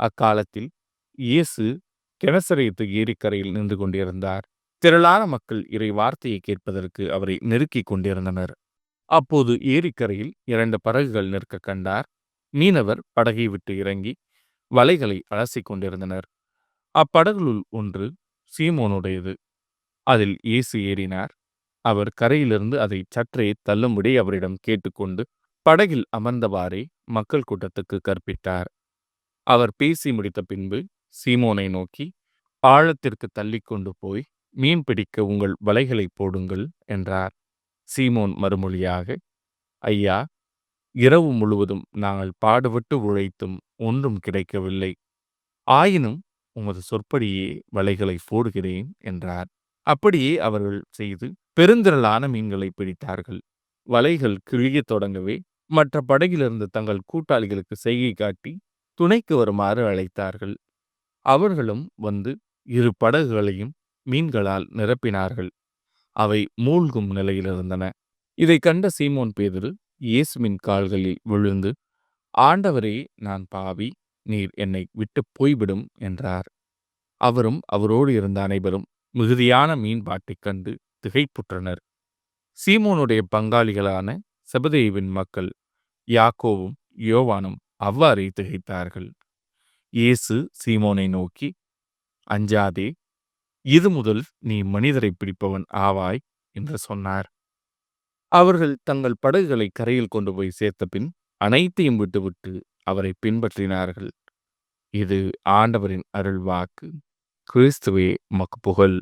அக்காலத்தில் இயேசு கெனசரேத்து ஏரிக்கரையில் நின்று கொண்டிருந்தார். திரளான மக்கள் இறை வார்த்தையை கேட்பதற்கு அவரை நெருக்கிக் கொண்டிருந்தனர். அப்போது ஏரிக்கரையில் இரண்டு படகுகள் நிற்க கண்டார். மீனவர் படகை விட்டு இறங்கி வலைகளை அலசிக் கொண்டிருந்தனர். அப்படகுகளுள் ஒன்று சீமோனுடையது. அதில் இயேசு ஏறினார். அவர் கரையிலிருந்து அதை சற்றே தள்ளும்படி அவரிடம் கேட்டுக்கொண்டு படகில் அமர்ந்தவாறே மக்கள் கூட்டத்துக்கு கற்பித்தார். அவர் பேசி முடித்த பின்பு சீமோனை நோக்கி ஆழத்திற்கு தள்ளிக்கொண்டு போய் மீன் பிடிக்க உங்கள் வலைகளை போடுங்கள் என்றார். சீமோன் மறுமொழியாக ஐயா இரவு முழுவதும் நாங்கள் பாடுபட்டு உழைத்தும் ஒன்றும் கிடைக்கவில்லை. ஆயினும் உமது சொற்படியே வலைகளை போடுகிறேன் என்றார். அப்படியே அவர்கள் செய்து பெருந்திரளான மீன்களை பிடித்தார்கள். வலைகள் கிழியத் தொடங்கவே மற்ற படகிலிருந்து தங்கள் கூட்டாளிகளுக்கு செய்கை காட்டி துணைக்கு வருமாறு அழைத்தார்கள். அவர்களும் வந்து இரு படகுகளையும் மீன்களால் நிரப்பினார்கள். அவை மூழ்கும் நிலையில் இருந்தன. இதை கண்ட சீமோன் பேதுரு இயேசுவின் கால்களில் விழுந்து ஆண்டவரே நான் பாவி நீர் என்னை விட்டு போய்விடும் என்றார். அவரும் அவரோடு இருந்த அனைவரும் மிகுதியான மீன்பாட்டைக் கண்டு திகைப்புற்றனர். சீமோனுடைய பங்காளிகளான செபதேவின் மக்கள் யாக்கோவும் யோவானும் அவ்வாறே திகைத்தார்கள் இயேசு சீமோனை நோக்கி அஞ்சாதே இது முதல் நீ மனிதரை பிடிப்பவன் ஆவாய் என்று சொன்னார். அவர்கள் தங்கள் படகுகளை கரையில் கொண்டு போய் சேர்த்த பின் அனைத்தையும் விட்டுவிட்டு அவரை பின்பற்றினார்கள். இது ஆண்டவரின் அருள் வாக்கு கிறிஸ்துவே மக்கு புகழ்.